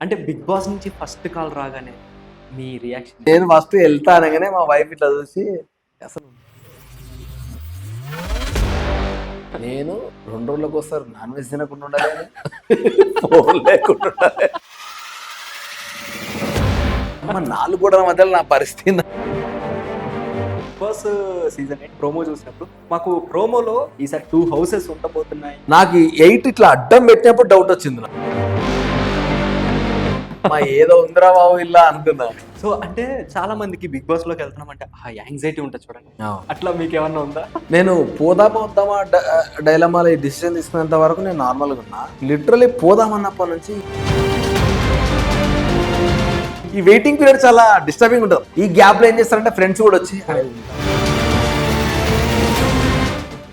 అంటే Bigg Boss నుంచి first call రాగానే మీ రియాక్షన్ నేను ఫస్ట్ వెళ్తా అనగానే మా వైఫ్ ఇట్లా చూసి అసలు నేను రెండు రోజులకు వస్తారు నాన్ వెజ్ తినకుండా ఉండాలి ఫోన్ లేకుండా ఉండాలి. అమ్మ, నాలుగు గోడల మధ్యలో నా పరిస్థితి బాస్ సీజన్ ఎయిట్ ప్రోమో చూసినప్పుడు మాకు ప్రోమోలో ఈసారి టూ హౌసెస్ ఉండబోతున్నాయి. నాకు ఎయిట్ ఇట్లా అడ్డం పెట్టినప్పుడు డౌట్ వచ్చింది నాకు. మా ఏదో ఉందిరా బాబు ఇలా అనుకున్నా. సో అంటే చాలా మందికి బిగ్ బాస్లోకి వెళ్తున్నాం అంటే ఆ యాంగ్జైటీ ఉంటుంది చూడండి. అట్లా మీకు ఏమన్నా ఉందా? నేను పోదామా వద్దామా డైలమాలో ఈ డిసిజన్ తీసుకునేంత వరకు నేను నార్మల్గా ఉన్నా. లిటరలీ పోదామన్నప్పటి నుంచి ఈ వెయిటింగ్ పీరియడ్ చాలా డిస్టర్బింగ్ ఉంటుంది. ఈ గ్యాప్లో ఏం చేస్తారంటే ఫ్రెండ్స్ కూడా వచ్చి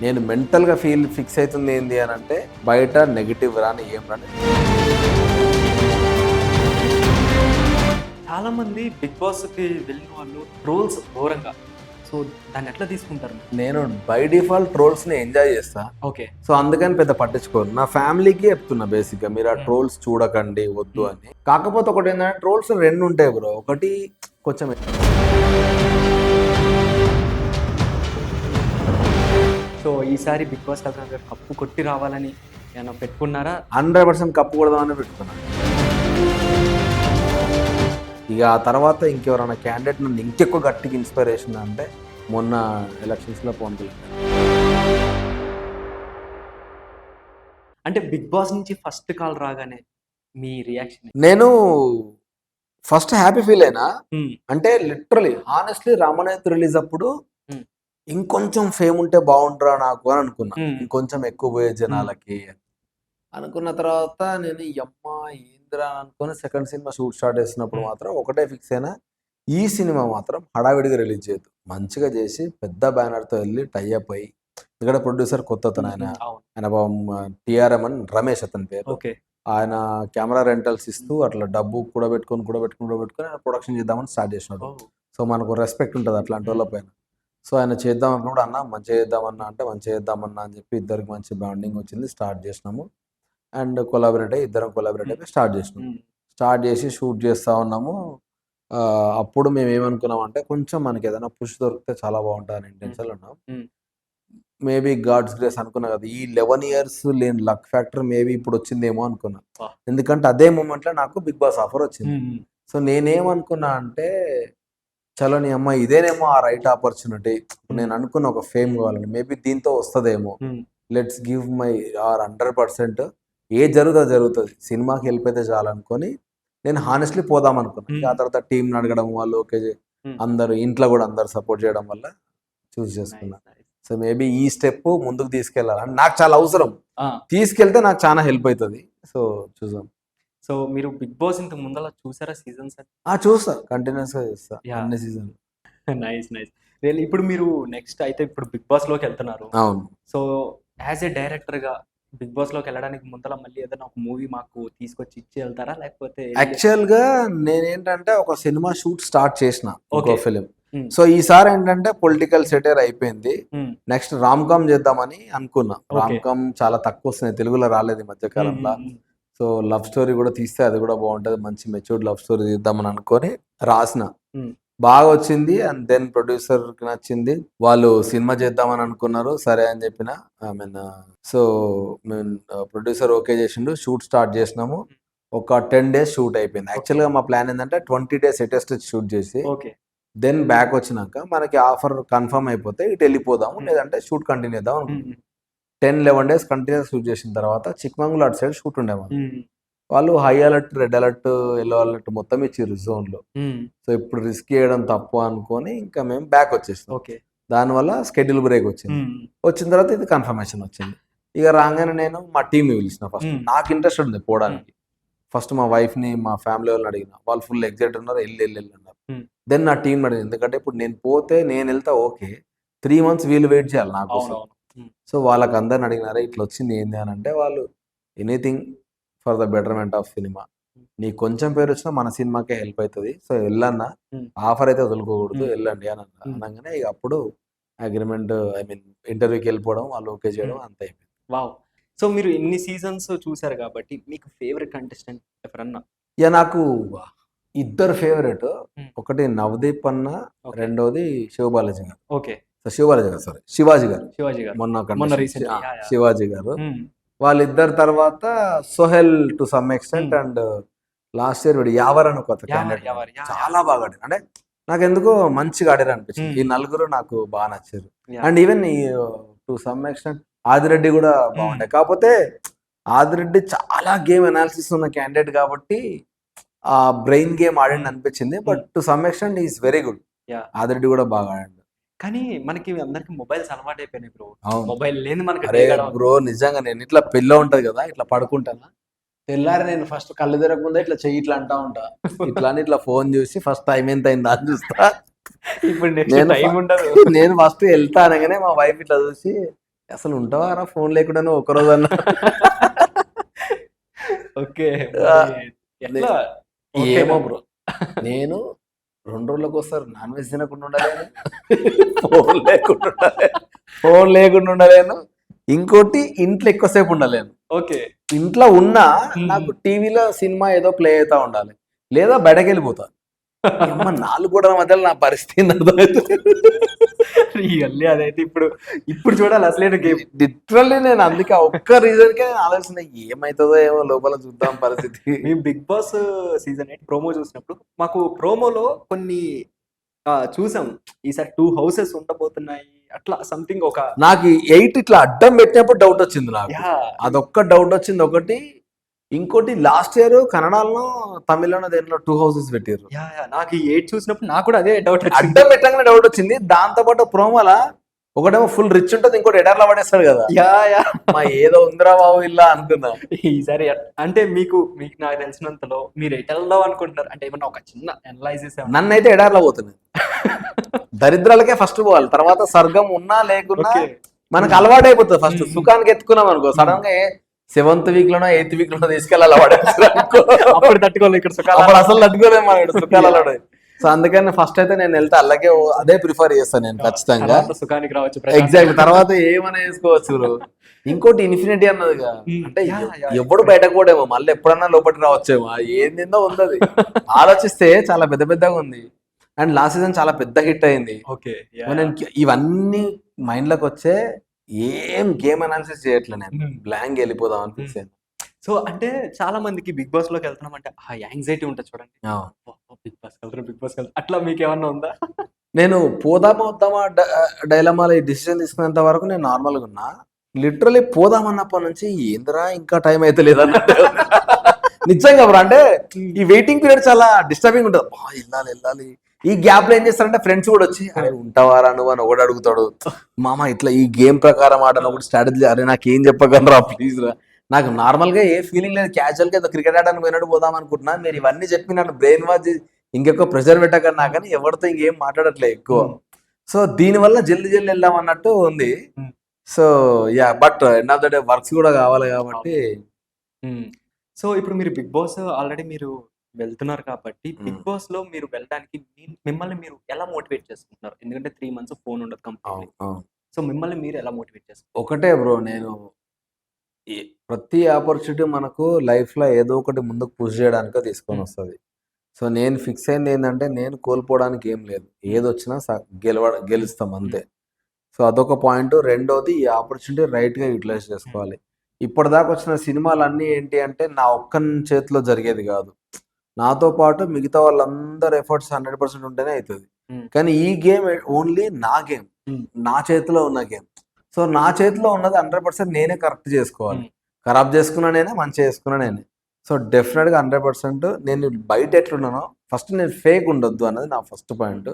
నేను మెంటల్గా ఫీల్ ఫిక్స్ అవుతుంది ఏంది అని అంటే బయట నెగిటివ్ రాని ఏం రాని చాలా మంది బిగ్ బాస్కి వెళ్ళిన వాళ్ళు ట్రోల్స్ ఘోరంగా. సో దాన్ని ఎట్లా తీసుకుంటారు? నేను బై డిఫాల్ట్ ట్రోల్స్ని ఎంజాయ్ చేస్తా. ఓకే. సో అందుకని పెద్ద పట్టించుకోరు నా ఫ్యామిలీకి చెప్తున్నా బేసిక్గా. మీరు ఆ ట్రోల్స్ చూడకండి వద్దు అని. కాకపోతే ఒకటి ఏంటంటే ట్రోల్స్ రెండు ఉంటాయి బ్రో ఒకటి కొంచెం సో ఈసారి బిగ్ బాస్ కప్పు కొట్టి రావాలని ఏమైనా పెట్టుకున్నారా? హండ్రెడ్ పర్సెంట్ కప్పు కొడదామని పెట్టుకున్నాను ఇక ఆ తర్వాత ఇంకెవరైనా క్యాండిడేట్ నన్ను ఇంకెక్కువ గట్టిగా ఇన్స్పిరేషన్ అంటే మొన్న ఎలక్షన్స్లో పవన్ కళ్యాణ్. అంటే బిగ్ బాస్ నుంచి ఫస్ట్ కాల్ రాగానే మీ రియాక్షన్ నేను ఫస్ట్ హ్యాపీ ఫీల్ అయినా అంటే లిటరలీ హానెస్ట్లీ రామనాయత్ రిలీజ్ అప్పుడు. ఇంకొంచెం ఫేమ్ ఉంటే బాగుంటారా నాకు అని అనుకున్నా. ఇంకొంచెం ఎక్కువ పోయే జనాలకి అనుకున్న తర్వాత నేను ఈ అమ్మ అని అనుకుని సెకండ్ సినిమా షూట్ స్టార్ట్ చేసినప్పుడు. మాత్రం ఒకటే ఫిక్స్ అయినా ఈ సినిమా మాత్రం హడావిడిగా రిలీజ్ చేయొద్దు. మంచిగా చేసి పెద్ద బ్యానర్తో వెళ్ళి టైఅప్ అయ్యి ఇక్కడ ప్రొడ్యూసర్ కొత్త అతను ఆయన ఆయన టిఆర్ఎం అని రమేష్ అతని పేరు. ఆయన కెమెరా రెంటల్స్ ఇస్తూ అట్లా డబ్బు కూడా పెట్టుకొని కూడా పెట్టుకుని కూడా పెట్టుకొని ఆయన ప్రొడక్షన్ చేద్దామని స్టార్ట్ చేసినాడు. సో మనకు రెస్పెక్ట్ ఉంటుంది అట్లాంటి వాళ్ళ పైన సో ఆయన చేద్దాం అన్న మంచిగా చేద్దామన్నా అంటే మంచిగా చేద్దామన్నా అని చెప్పి ఇద్దరికి మంచి బాండింగ్ వచ్చింది. స్టార్ట్ చేసినాము. అండ్ కొలాబరేట్ అయ్యి ఇద్దరం కొలాబరేట్ అయిపోయి స్టార్ట్ చేసినాము స్టార్ట్ చేసి షూట్ చేస్తా ఉన్నాము. అప్పుడు మేము ఏమనుకున్నాం అంటే కొంచెం మనకి ఏదైనా పుష్ దొరికితే చాలా బాగుంటుంది అని ఇంటెన్షన్ ఉన్నాం. మేబీ గాడ్స్ గ్రేస్ అనుకున్నా కదా ఈ లెవెన్ ఇయర్స్ లేని లక్ ఫ్యాక్టర్ మేబీ ఇప్పుడు వచ్చిందేమో అనుకున్నా. ఎందుకంటే అదే మూమెంట్లో నాకు బిగ్ బాస్ ఆఫర్ వచ్చింది. సో నేనేమనుకున్నా అంటే చలో నీ అమ్మ ఇదేనేమో ఆ రైట్ ఆపర్చునిటీ నేను అనుకున్న ఒక ఫేమ్ కావాలని మేబీ దీంతో వస్తుందేమో. Let's give my our hundred percent ఏ జరుగుతుంది జరుగుతుంది. సినిమాకి హెల్ప్ అయితే చాలనుకొని నేను హానెస్ట్లీ పోదాం అనుకున్నాను. ఆ తర్వాత టీం అడగడం వాళ్ళు ఓకే. అందరూ ఇంట్లో కూడా అందరు సపోర్ట్ చేయడం వల్ల చూస్ చేసుకున్నా. సో మేబీ ఈ స్టెప్ ముందుకు తీసుకెళ్ళాలని నాకు చాలా అవసరం. తీసుకెళ్తే నాకు చాలా హెల్ప్ అవుతుంది సో చూసాం సో మీరు బిగ్ బాస్ ఇంత ముందర చూసారా సీజన్స్ ఆ చూస్తా. కంటిన్యూస్గా చూస్తా. అన్ని సీజన్ నైస్ నైస్ ఇప్పుడు మీరు నెక్స్ట్ అయితే ఇప్పుడు బిగ్ బాస్లోకి వెళ్తున్నారు. అవును. సో యాజ్ ఏ డైరెక్టర్గా బిగ్ బాస్లోకి వెళ్ళడానికి ముందర మళ్ళీ ఏదైనా ఒక మూవీ మాకు తీసుకొచ్చి ఇచ్చి వెళ్తారా లేకపోతే యాక్చువల్గా నేనేంటంటే ఒక సినిమా షూట్ స్టార్ట్ చేసిన ఒక. ఫిలిం. సో ఈసారి ఏంటంటే పొలిటికల్ సెటైర్ అయిపోయింది. నెక్స్ట్ రామ్ కామ్ చేద్దామని అనుకున్నా. రామ్ కామ్ చాలా తక్కువ వస్తున్నాయి తెలుగులో రాలేదు ఈ మధ్య కాలంలో సో లవ్ స్టోరీ కూడా తీస్తే అది కూడా బాగుంటది మంచి మెచ్యూర్డ్ లవ్ స్టోరీ తీద్దామని అనుకొని రాసిన. బాగా వచ్చింది అండ్ దెన్ ప్రొడ్యూసర్కి నచ్చింది. వాళ్ళు సినిమా చేద్దామని అనుకున్నారు. సరే అని చెప్పిన ఐ మీన్ సో మేము ప్రొడ్యూసర్ ఓకే చేసిండు. షూట్ స్టార్ట్ చేసినాము. ఒక టెన్ డేస్ షూట్ అయిపోయింది. యాక్చువల్గా మా ప్లాన్ ఏంటంటే ట్వంటీ డేస్ ఎటెస్ట్ షూట్ చేసి దెన్ బ్యాక్ వచ్చినాక మనకి ఆఫర్ కన్ఫర్మ్ అయిపోతే ఇటు వెళ్ళిపోదాము. లేదంటే షూట్ కంటిన్యూ చేద్దాం ten eleven days continuous shoot చేసిన తర్వాత చిక్మంగళూరు అటు సైడ్ షూట్ ఉండేవాళ్ళు. వాళ్ళు high alert red alert yellow alert మొత్తం ఇచ్చారు జోన్లో. సో ఇప్పుడు రిస్క్ చేయడం తప్పు అనుకొని ఇంకా మేము బ్యాక్ వచ్చేస్తాం ఓకే దానివల్ల స్కెడ్యూల్ బ్రేక్ వచ్చింది. వచ్చిన తర్వాత ఇది కన్ఫర్మేషన్ వచ్చింది. ఇక రాగానే నేను మా టీం పిలిచిన ఫస్ట్ Hmm. నాకు ఇంట్రెస్ట్ ఉంది పోవడానికి. ఫస్ట్ మా వైఫ్ని మా ఫ్యామిలీ వాళ్ళని అడిగిన. వాళ్ళు ఫుల్ ఎగ్జైట్ ఉన్నారు. వెళ్ళి వెళ్ళి వెళ్ళి అన్నారు. Hmm. దెన్ నా టీం అడిగింది. ఎందుకంటే ఇప్పుడు నేను పోతే నేను వెళ్తా ఓకే త్రీ మంత్స్ వీళ్ళు వెయిట్ చేయాలి నాకు సో వాళ్ళకి అందరిని అడిగినారా ఇట్లా వచ్చింది ఏంది? అని అంటే వాళ్ళు anything for the betterment of cinema. నీకు కొంచెం పేరు వచ్చినా మన సినిమాకే హెల్ప్ అవుతుంది సో వెళ్ళన్నా. ఆఫర్ అయితే వదులుకోకూడదు. వెళ్ళండి అని అన్నా. అనగానే ఇక అప్పుడు అగ్రిమెంట్ ఐ మీన్ ఇంటర్వ్యూకి వెళ్ళిపోవడం వాళ్ళు ఓకే చేయడం. అంత అయిపోయింది. వావ్. సో మీరు ఇన్ని సీజన్స్ చూసారు కాబట్టి మీకు ఫేవరెట్ కంటెస్టెంట్ ఎవరన్నా? ఇక నాకు ఇద్దరు ఫేవరెట్. ఒకటి నవదీప్ అన్న. రెండోది శివబాలాజీ గారు. ఓకే. సో శివబాలాజీ గారు సారీ. శివాజీ గారు. శివాజీ గారు. మొన్న మొన్న. శివాజీ గారు. వాళ్ళిద్దరు తర్వాత Sohel to some extent Hmm. And last year వీడు యావర్ అని కొత్త చాలా బాగా ఆడారు అంటే నాకు ఎందుకో మంచిగా ఆడారు అనిపించింది. Hmm. ఈ నలుగురు నాకు బాగా నచ్చారు. అండ్ ఈవెన్ ఈ టు సమ్ ఎక్స్టెంట్ ఆదిరెడ్డి కూడా బాగుంటాయి కాకపోతే ఆదిరెడ్డి చాలా గేమ్ అనాలిసిస్ ఉన్న క్యాండిడేట్ కాబట్టి ఆ బ్రెయిన్ గేమ్ ఆడండి అనిపించింది. But to some extent is very good. Adireddy కూడా బాగా ఆడాడు. కానీ మనకి అందరికి మొబైల్స్ అలవాటు అయిపోయినాయి బ్రో. అవును. మొబైల్ లేని మనకి అరే. బ్రో నిజంగా నేను ఇట్లా పెళ్ళి ఉంటది కదా ఇట్లా పడుకుంటానా? తెల్లారి నేను ఫస్ట్ కళ్ళు తిరగకుండా ఇట్లా చెయ్యి ఇట్లా అంటా ఉంటా. ఇట్లా అని ఇట్లా ఫోన్ చూసి ఫస్ట్ టైం ఎంత అయిందా అని చూస్తా. ఇప్పుడు నెక్స్ట్ నేను టైం ఉండదు. నేను ఫస్ట్ వెళ్తా అనగానే మా వైఫ్ ఇట్లా చూసి అసలు ఉంటావారా ఫోన్ లేకుండా నువ్వు ఒకరోజు అన్న? ఓకే ఏమో బ్రో. నేను రెండు రోజులకు ఒకసారి నాన్ వెజ్ తినకుండా ఉండలేను ఫోన్ లేకుండా ఉండలేను ఫోన్ లేకుండా ఉండలేను ఇంకోటి ఇంట్లో ఎక్కువసేపు ఉండలేను ఓకే. ఇంట్లో ఉన్నా. నాకు టీవీలో సినిమా ఏదో ప్లే అవుతా ఉండాలి. లేదా బయటకు వెళ్ళిపోతా. అమ్మ నాలుగు గోడల మధ్యలో నా పరిస్థితి రియల్లీ అదైతే ఇప్పుడు ఇప్పుడు చూడాలి అసలే గేమ్ లిటరల్లీ నేను అందుకే ఒక్క రీజన్ కే నేను ఆలోచన ఏమైతుందో ఏమో లోపల చూద్దాం పరిస్థితి. మేము Bigg Boss season eight promo చూసినప్పుడు మాకు ప్రోమోలో కొన్ని చూసాం. ఈసారి టూ హౌసెస్ ఉండబోతున్నాయి అట్లా సంథింగ్ ఒక నాకు ఎయిట్ ఇట్లా అడ్డం పెట్టినప్పుడు డౌట్ వచ్చింది నాకు. అదొక్క డౌట్ వచ్చింది ఒకటి ఇంకోటి లాస్ట్ ఇయర్ కన్నడలో తమిళలో దేనిలో టూ హౌసెస్ పెట్టారు నాకు ఈ ఎయిట్ చూసినప్పుడు నాకు కూడా అదే డౌట్ అడ్డం పెట్టగానే డౌట్ వచ్చింది. దాంతో పాటు ప్రోమోల ఒకటేమో ఫుల్ రిచ్ ఉంటుంది ఇంకోటి ఎడర్లా పడేస్తాడు కదా. Yeah yeah. మా ఏదో ఉందిరా బాబు ఇలా అనుకున్నా. ఈసారి అంటే మీకు మీకు నాకు తెలిసినంతలో మీరు ఎటు వెళ్దాం అనుకుంటున్నారు? అంటే ఏమన్నా ఒక చిన్న అనలైజెస్ నన్నైతే ఎడార్లో పోతుంది. దరిద్రాలకే ఫస్ట్ పోవాలి. తర్వాత స్వర్గం ఉన్నా లేకున్నా మనకు అలవాటు అయిపోతుంది ఫస్ట్. సుఖానికి ఎత్తుకున్నాం అనుకో. సడన్గా సెవెంత్ వీక్ లోనో ఎయిత్ వీక్ లోనో తీసుకెళ్ళాలి అనుకో. అప్పుడు తట్టుకోలేదు ఇక్కడ అప్పుడు అసలు తట్టుకోలేము మనం ఇక్కడ సో అందుకని ఫస్ట్ అయితే నేను వెళ్తే అలాగే అదే ప్రిఫర్ చేస్తాను నేను ఖచ్చితంగా. సుఖానికి రావచ్చు. ఎగ్జాక్ట్ తర్వాత ఏమైనా వేసుకోవచ్చు. ఇంకోటి ఇన్ఫినిటీ అన్నదిగా. మ్మ్. అంటే ఎవ్వడు బయటకు పోడేమో మళ్ళీ ఎప్పుడన్నా లోపలికి రావచ్చేమో. ఏందిందో ఉంది ఆలోచిస్తే చాలా పెద్ద పెద్దగా ఉంది. అండ్ లాస్ట్ సీజన్ చాలా పెద్ద హిట్ అయింది. ఓకే నేను ఇవన్నీ మైండ్లోకి వచ్చే ఏం గేమ్ అనాలిసిస్ చేయట్లే నేను. బ్లాంక్ వెళ్ళిపోదాం అనిపించింది సో అంటే చాలా మందికి బిగ్ బాస్లోకి వెళ్తున్నాం అంటే ఆ యాంగ్జైటీ ఉంటుంది చూడండి. బిగ్ బాస్ వెళ్తున్నాం బిగ్ బాస్ అట్లా మీకు ఏమన్నా ఉందా? నేను పోదామా వద్దామా డైలమాలో ఈ డిసిజన్ తీసుకునేంత వరకు నేను నార్మల్గా ఉన్నా. లిటరలీ పోదామన్నప్పటి నుంచి ఏందిరా ఇంకా టైం అయితే లేదన్నట్టు. నిజంగా బ్రో అంటే ఈ వెయిటింగ్ పీరియడ్ చాలా డిస్టర్బింగ్ ఉంటుంది. "బా, వెళ్ళాలి వెళ్ళాలి. ఈ గ్యాప్లో ఏం చేస్తారంటే ఫ్రెండ్స్ కూడా వచ్చి అరే ఉంటావారా నువ్వు? అని ఒకటి అడుగుతాడు. మామ ఇట్లా ఈ గేమ్ ప్రకారం ఆడను ఒకటి స్ట్రాటజీ అరే నాకు ఏం చెప్పగలరా? ప్లీజ్ రా. నాకు నార్మల్గా ఏ ఫీలింగ్ లేదు. క్యాజువల్గా క్రికెట్ ఆడడానికి పోయినట్టు పోదాం అనుకుంటున్నా. మీరు ఇవన్నీ చెప్పి నన్ను బ్రెయిన్ వాచ్ ఇంకెక్కువ ప్రెషర్ పెట్టకన్నా కానీ ఎవరితో ఇంకేం మాట్లాడట్లే ఎక్కువ. సో దీని వల్ల జల్ది జల్ది వెళ్దాం అన్నట్టు ఉంది. Hmm. So yeah but end of the day works కూడా కావాలి కాబట్టి. సో ఇప్పుడు మీరు బిగ్ బాస్ ఆల్రెడీ మీరు వెళ్తున్నారు కాబట్టి బిగ్. బాస్లో మీరు వెళ్ళడానికి మిమ్మల్ని మీరు ఎలా మోటివేట్ చేసుకుంటున్నారు? ఎందుకంటే త్రీ మంత్స్ ఫోన్ ఉండదు కంపెనీ. సో మిమ్మల్ని మీరు ఎలా మోటివేట్ చేసుకుంటారు ఒకటే బ్రో నేను ఈ- ప్రతి ఆపర్చునిటీ మనకు లైఫ్లో ఏదో ఒకటి ముందుకు పుష్ చేయడానికే తీసుకొని. వస్తుంది. సో నేను ఫిక్స్ అయింది ఏంటంటే నేను కోల్పోవడానికి ఏం లేదు. ఏది వచ్చినా స- గెలవ గెలుస్తాం అంతే. సో అదొక పాయింట్. రెండోది ఈ ఆపర్చునిటీ రైట్గా యూటిలైజ్ చేసుకోవాలి. ఇప్పటిదాకా వచ్చిన సినిమాలన్నీ ఏంటి అంటే నా ఒక్క చేతిలో జరిగేది కాదు. నాతో పాటు మిగతా వాళ్ళందరి ఎఫర్ట్స్ హండ్రెడ్ పర్సెంట్ ఉంటేనే అవుతుంది. కానీ ఈ గేమ్ ఓన్లీ నా గేమ్. నా చేతిలో ఉన్న గేమ్. సో నా చేతిలో ఉన్నది హండ్రెడ్ పర్సెంట్ నేనే కరెక్ట్ చేసుకోవాలి. ఖరాబ్ చేసుకున్నా నేనే మంచిగా చేసుకున్నా నేనే. సో డెఫినెట్గా హండ్రెడ్ పర్సెంట్ నేను బయట ఎట్లున్నానో ఫస్ట్ నేను ఫేక్ ఉండొద్దు అన్నది నా ఫస్ట్ పాయింట్.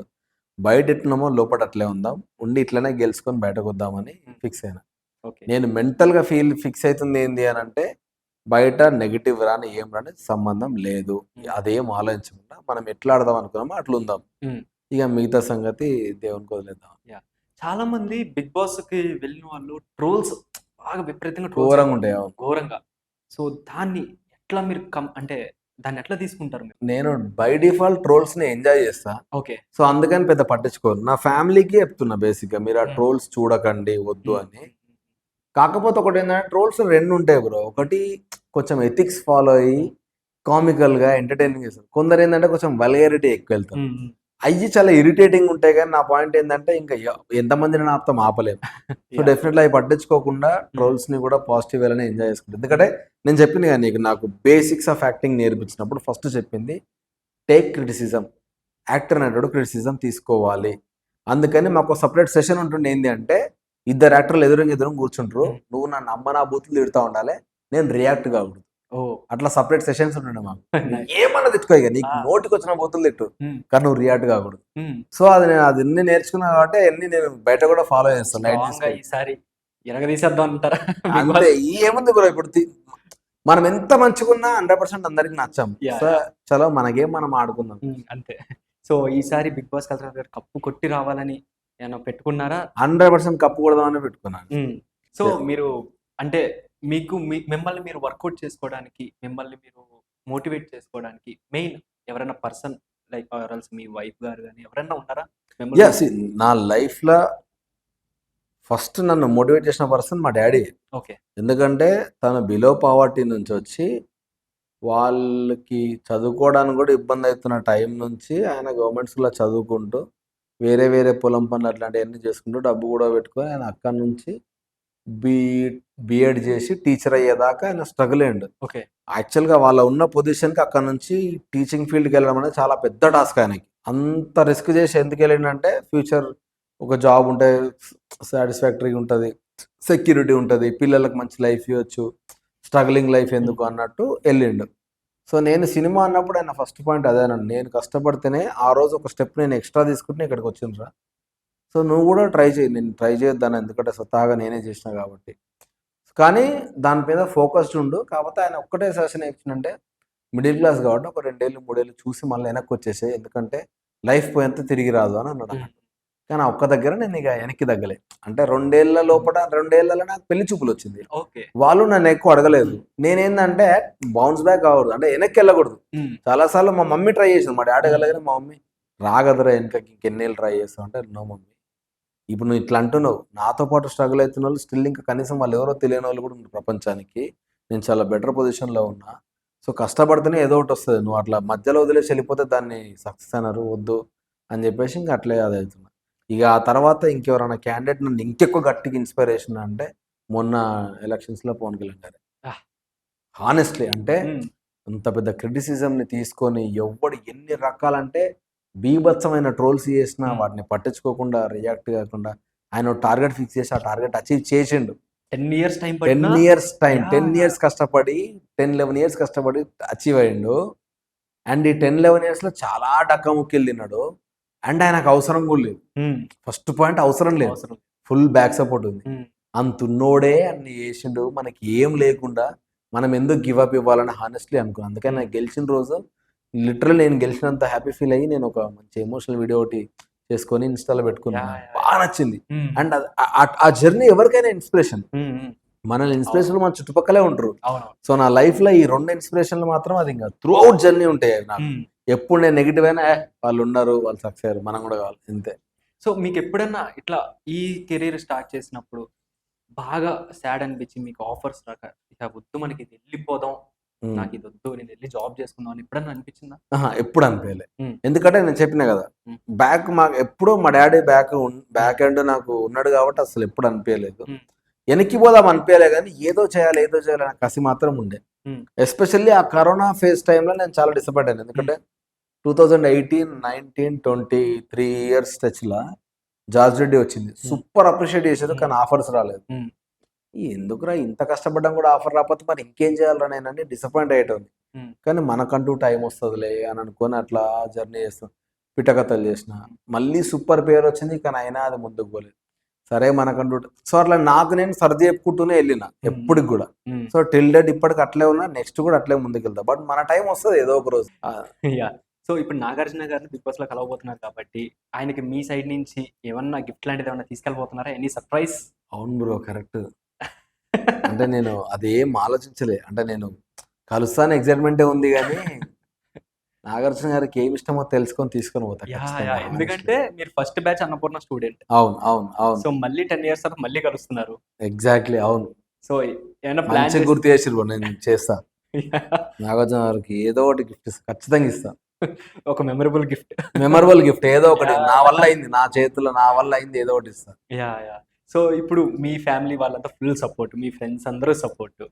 బయట ఎట్లున్నామో లోపల అట్లే ఉందాం. ఉండి ఇట్లనే గెలుచుకొని బయటకు వద్దామని ఫిక్స్ అయినా. నేను మెంటల్గా ఫీల్ ఫిక్స్ అవుతుంది ఏంది అని అంటే బయట నెగిటివ్ రాని ఏం రాని సంబంధం లేదు. అదేం ఆలోచించకుండా మనం ఎట్లా ఆడదాం అనుకున్నామో అట్లా ఉందాం. ఇక మిగతా సంగతి దేవునికి వదిలేద్దాం. చాలా మంది బిగ్ బాస్కి వెళ్ళిన వాళ్ళు ట్రోల్స్ బాగా విపరీతంగా ఘోరంగా ఉంటాయి. ఘోరంగా. సో దాన్ని ఎట్లా మీరు కం అంటే దాన్ని ఎట్లా తీసుకుంటారు మీరు? నేను బై డిఫాల్ట్ ట్రోల్స్ని ఎంజాయ్ చేస్తా. ఓకే. సో అందుకని పెద్ద పట్టించుకోను. నా ఫ్యామిలీకి చెప్తున్నా బేసిక్గా మీరు ఆ. ట్రోల్స్ చూడకండి వద్దు అని. కాకపోతే ఒకటి ఏంటంటే ట్రోల్స్ రెండు ఉంటాయి బ్రో. ఒకటి కొంచెం ఎథిక్స్ ఫాలో అయ్యి కామికల్గా ఎంటర్టైనింగ్ చేస్తారు. కొందరు ఏంటంటే కొంచెం వల్గారిటీ ఎక్కువ వెళ్తారు. అయ్యి చాలా ఇరిటేటింగ్ ఉంటాయి కానీ నా పాయింట్ ఏంటంటే ఇంకా ఎంతమందిని ఆపుతాం ఆపలేము. సో. డెఫినెట్లీ అవి పట్టించుకోకుండా ట్రోల్స్ని కూడా పాజిటివ్ వేలని ఎంజాయ్ చేసుకుంటాం ఎందుకంటే నేను చెప్పింది కానీ నీకు నాకు బేసిక్స్ ఆఫ్ యాక్టింగ్ నేర్పించినప్పుడు ఫస్ట్ చెప్పింది టేక్ క్రిటిసిజం యాక్టర్ అనేటప్పుడు క్రిటిసిజం తీసుకోవాలి. అందుకని మాకు సపరేట్ సెషన్ ఉంటుండే ఏంటి అంటే ఇద్దరు యాక్టర్లు ఎదురుగా ఎదురు కూర్చుంటారు. నువ్వు నన్ను అమ్మ నా బూతులు తిడుతూ ఉండాలి నేను రియాక్ట్ కాకూడదు ఓ అట్లా సపరేట్ సెషన్స్ ఉంటుండే మాకు. ఏమన్నా తిట్టుకో ఇక నీకు. నోటికి వచ్చిన బూతులు తిట్టు. కానీ నువ్వు రియాక్ట్ కాకూడదు. సో అది నేను అది అన్ని నేర్చుకున్నా కాబట్టి అన్ని నేను బయట కూడా ఫాలో చేస్తాను ఈసారి ఎరగదీసేద్దాం అంటారా ఈ ఏముంది బ్రో ఇప్పుడు మనం ఎంత మంచిగున్నా హండ్రెడ్ పర్సెంట్ అందరికి నచ్చాం Yeah. సో చలో మనకేం మనం ఆడుకుందాం అంతే సో ఈసారి బిగ్ బాస్ కల్చర్ కప్పు కొట్టి రావాలని ఏమైనా పెట్టుకున్నారా? హండ్రెడ్ పర్సెంట్ కప్పు కొడదామని పెట్టుకున్నాను. సో. మీరు అంటే మీకు మిమ్మల్ని మీరు వర్కౌట్ చేసుకోవడానికి మిమ్మల్ని మీరు మోటివేట్ చేసుకోవడానికి మెయిన్ ఎవరైనా పర్సన్ లైక్ ఆర్ఎల్స్ మీ వైఫ్ గారు కానీ ఎవరైనా ఉన్నారా? నా లైఫ్లో ఫస్ట్ నన్ను మోటివేట్ చేసిన పర్సన్ మా డాడీ. ఓకే. ఎందుకంటే తను బిలో పావర్టీ నుంచి వచ్చి వాళ్ళకి చదువుకోవడానికి కూడా ఇబ్బంది అవుతున్న టైం నుంచి ఆయన గవర్నమెంట్ స్కూల్లో చదువుకుంటూ వేరే వేరే పొలం పనులు అట్లాంటివన్నీ చేసుకుంటూ డబ్బు కూడా పెట్టుకొని ఆయన అక్కడి నుంచి బీ బిఎడ్ చేసి టీచర్ అయ్యేదాకా ఆయన స్ట్రగుల్ అయ్యిండు. ఓకే. యాక్చువల్గా వాళ్ళ ఉన్న పొజిషన్కి అక్కడ నుంచి టీచింగ్ ఫీల్డ్కి వెళ్ళడం అనేది చాలా పెద్ద టాస్క్ ఆయనకి. అంత రిస్క్ చేసి ఎందుకు వెళ్ళిండంటే ఫ్యూచర్ ఒక జాబ్ ఉంటే సాటిస్ఫాక్టరీగా ఉంటుంది సెక్యూరిటీ ఉంటుంది పిల్లలకు మంచి లైఫ్ ఇవ్వచ్చు స్ట్రగ్లింగ్ లైఫ్ ఎందుకు అన్నట్టు వెళ్ళిండు. సో నేను సినిమా అన్నప్పుడు ఆయన ఫస్ట్ పాయింట్ అదేనండి నేను కష్టపడితేనే ఆ రోజు ఒక స్టెప్ నేను ఎక్స్ట్రా తీసుకుంటే ఇక్కడికి వచ్చిండ్రా సో నువ్వు కూడా ట్రై చేయి. నేను ట్రై చేయొద్దాను ఎందుకంటే స్వతహాగా నేనే చేసిన కాబట్టి. కానీ దాని మీద ఫోకస్డ్ ఉండు. కాకపోతే ఆయన ఒక్కటే సెషన్ ఇచ్చిందంటే మిడిల్ క్లాస్ కాబట్టి ఒక రెండేళ్ళు మూడేళ్ళు చూసి మళ్ళీ వెనక్కి వచ్చేసాయి. ఎందుకంటే లైఫ్ పోయేంత తిరిగి రాదు అని అన్నాడు. కానీ ఒక్క దగ్గర నేను ఇక వెనక్కి తగ్గలే. అంటే రెండేళ్ళ లోపల రెండేళ్ళలో నాకు పెళ్ళి చూపులు వచ్చింది ఓకే. వాళ్ళు నన్ను ఎక్కువ అడగలేదు. నేనేందంటే బౌన్స్ బ్యాక్ అవ్వకూడదు అంటే వెనక్కి వెళ్ళకూడదు. చాలాసార్లు మా మమ్మీ ట్రై చేసింది. మా డాడీ వెళ్ళగానే మా మమ్మీ రాగదరా వెనకకి ఇంకెన్నేళ్ళు ట్రై చేస్తావు? అంటే నో మమ్మీ. ఇప్పుడు నువ్వు ఇట్లా అంటున్నావు. నాతో పాటు స్ట్రగుల్ అవుతున్న వాళ్ళు స్టిల్ ఇంకా కనీసం వాళ్ళు ఎవరో తెలియని వాళ్ళు కూడా ఉన్నారు ప్రపంచానికి. నేను చాలా బెటర్ పొజిషన్లో ఉన్నా. సో కష్టపడితేనే ఏదో ఒకటి వస్తుంది. నువ్వు అట్లా మధ్యలో వదిలేసి వెళ్ళిపోతే దాన్ని సక్సెస్ అన్నారు వద్దు అని చెప్పేసి ఇంకా అట్లే అది అవుతున్నా ఇక ఆ తర్వాత ఇంకెవరైనా క్యాండిడేట్ నన్ను ఇంకెక్కువ గట్టిగా ఇన్స్పిరేషన్ అంటే మొన్న ఎలక్షన్స్లో పవన్ కళ్యాణ్ గారు. హానెస్ట్లీ అంటే. అంత పెద్ద criticism ని తీసుకొని ఎవ్వడు ఎన్ని రకాలంటే బీభత్సమైన ట్రోల్స్ చేసినా. వాటిని పట్టించుకోకుండా రియాక్ట్ కాకుండా ఆయన టార్గెట్ ఫిక్స్ చేసి ఆ టార్గెట్ అచీవ్ చేసిండు ten years time ten years time ten. Years కష్టపడి టెన్ లెవెన్ ఇయర్స్ కష్టపడి అచీవ్ అయ్యిండు అండ్ ఈ టెన్ లెవెన్ ఇయర్స్లో చాలా డక్క ముక్కిలు తిన్నాడు అండ్ ఆయనకు అవసరం కూడా లేదు. ఫస్ట్ పాయింట్ అవసరం లేదు. ఫుల్ బ్యాక్ సపోర్ట్ ఉంది. అంతున్నోడే అన్ని చేసిండు. మనకి ఏం లేకుండా మనం ఎందుకు గివ్ అప్ ఇవ్వాలని హానెస్ట్లీ అనుకున్నాను అందుకని నాకు గెలిచిన రోజు లిటరల్ నేను గెలిచినంత హ్యాపీ ఫీల్ అయ్యి నేను ఒక మంచి ఎమోషనల్ వీడియో ఒకటి చేసుకొని ఇన్స్టాలో పెట్టుకున్నాను బాగా నచ్చింది. అండ్ ఆ జర్నీ ఎవరికైనా ఇన్స్పిరేషన్. మనల్ని ఇన్స్పిరేషన్ మన చుట్టుపక్కలే ఉంటారు. సో నా లైఫ్లో ఈ రెండు ఇన్స్పిరేషన్లు మాత్రం అది ఇంకా త్రూ అవుట్ జర్నీ ఉంటాయి నాకు. ఎప్పుడు నేను నెగిటివ్ అయినా "ఏ, వాళ్ళు ఉన్నారు వాళ్ళు సక్సెస్ అయ్యారు మనం కూడా కావాలి అంతే సో మీకు ఎప్పుడన్నా ఇట్లా ఈ కెరీర్ స్టార్ట్ చేసినప్పుడు బాగా సాడ్ అనిపించి మీకు ఆఫర్స్ రాక ఇక వద్దు మనకి ఇది వెళ్ళిపోదాం. నాకు ఇది వద్దు నేను వెళ్ళి జాబ్ చేసుకుందాం అని ఎప్పుడన్నా అనిపించిందా ఎప్పుడు అనిపించలే. ఎందుకంటే నేను చెప్పిన కదా. బ్యాక్ మాకు ఎప్పుడూ మా డాడీ బ్యాక్ బ్యాక్ ఎండ్ నాకు ఉన్నాడు కాబట్టి అసలు ఎప్పుడు అనిపించలేదు. వెనక్కి పోదాం అనిపించలే కానీ ఏదో చేయాలి ఏదో చేయాలి అనే కసి మాత్రం ఉండే. ఎస్పెషల్లీ ఆ కరోనా ఫేజ్ టైంలో నేను చాలా డిసప్పాయింట్ అయ్యాను ఎందుకంటే two thousand eighteen nineteen twenty three years టచ్లో జార్జ్ రెడ్డి వచ్చింది. సూపర్ అప్రిషియేట్ చేశారు కానీ ఆఫర్స్ రాలేదు. ఎందుకురా ఇంత కష్టపడ్డం కూడా ఆఫర్ రాకపోతే మరి ఇంకేం చేయాలరా నేను అని డిసప్పాయింట్ అయ్యేటోంది ఉమ్. కానీ మనకంటూ టైం వస్తుందిలే అని అనుకొని అట్లా జర్నీ చేస్తాం పిటకథలు చేసిన. మళ్ళీ సూపర్ పేరు వచ్చింది కానీ అయినా అది ముందుకు పోలేదు. సరే మనకంటూ సో అట్లా నాకు నేను సర్ది చెప్పుకుంటూనే వెళ్ళిన ఎప్పటికి కూడా. సో టిల్ డేట్ ఇప్పటికి అట్లే ఉన్నా నెక్స్ట్ కూడా అట్లే ముందుకు వెళ్తా బట్ మన టైం వస్తుంది ఏదో ఒక రోజు. సో ఇప్పుడు నాగార్జున గారిని బిగ్ బాస్లో కలవబోతున్నారు కాబట్టి ఆయనకి మీ సైడ్ నుంచి ఏమన్నా గిఫ్ట్ లాంటిది ఏమన్నా తీసుకెళ్ళబోతున్నారా? Any surprise? అవును బ్రో కరెక్ట్. అంటే నేను అదేం ఆలోచించలే. అంటే నేను కలుస్తాను ఎగ్జైట్మెంటే ఉంది కానీ నాగార్జున గారికి ఏమి ఇష్టమో తెలుసుకొని తీసుకొని పోతా యా ఖచ్చితంగా, యా. honestly. ఎందుకంటే మీరు ఫస్ట్ బ్యాచ్ అన్నపూర్ణ స్టూడెంట్ అవును అవును అవును. సో మళ్ళీ టెన్ ఇయర్స్ తర్వాత మళ్ళీ కలుస్తున్నారు. ఎగ్జాక్ట్లీ అవును. సో ఏమైనా ప్లాన్ గుర్తు చేసిరు నేను చేస్తా. నాగార్జున గారికి ఏదో ఒకటి గిఫ్ట్ ఇస్తా ఖచ్చితంగా ఇస్తా. ఒక మెమరబుల్ గిఫ్ట్ మెమరబుల్ గిఫ్ట్ ఏదో ఒకటి. నా వల్ల అయింది నా చేతిలో నా వల్ల అయింది ఏదో ఒకటి ఇస్తా. Yeah yeah. సో ఇప్పుడు మీ ఫ్యామిలీ వాళ్ళంతా ఫుల్ సపోర్ట్ మీ ఫ్రెండ్స్ అందరూ సపోర్ట్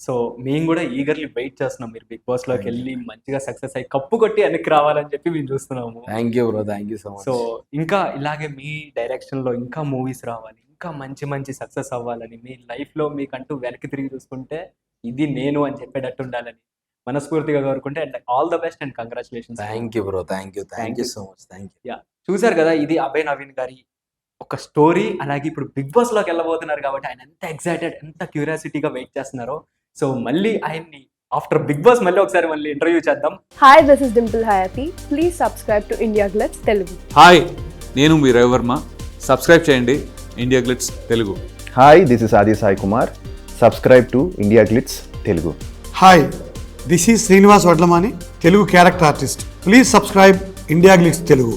సో మేము కూడా ఈగర్లీ వెయిట్ చేస్తున్నాం. మీరు బిగ్ బాస్లోకి. వెళ్ళి మంచిగా సక్సెస్ అయ్యి కప్పు కొట్టి వెనక్కి రావాలని చెప్పి మేము చూస్తున్నాము. Thank you bro thank you so much so ఇంకా ఇలాగే మీ డైరెక్షన్లో ఇంకా మూవీస్ రావాలి ఇంకా మంచి మంచి సక్సెస్ అవ్వాలని మీ లైఫ్లో మీకంటూ వెనక్కి తిరిగి చూసుకుంటే ఇది నేను అని చెప్పేటట్టు ఉండాలని మనస్ఫూర్తిగా కోరుకుంటే and all the best and congratulations thank you bro thank you thank you. So much thank you చూసారు కదా ఇది అభయ్ నవీన్ గారి ఒక స్టోరీ అలాగే ఇప్పుడు బిగ్ బాస్లోకి వెళ్ళబోతున్నారు కాబట్టి ఆయన ఎంత ఎక్సైటెడ్ ఎంత క్యూరియాసిటీగా వెయిట్ చేస్తున్నారో సో మళ్ళీ ఆయన్ని ఆఫ్టర్ బిగ్ బాస్ మళ్ళీ ఒకసారి మళ్ళీ ఇంటర్వ్యూ చేద్దాం. Hi, this is Dimple Hayati. Please subscribe to India Glitz Telugu. Hi నేను మీ రవివర్మ సబ్స్క్రైబ్ చేయండి India Glitz Telugu hi this is Aadi Sai Kumar subscribe to India Glitz Telugu hi this is Srinivas Vadlamani Telugu character artist please subscribe India Glitz Telugu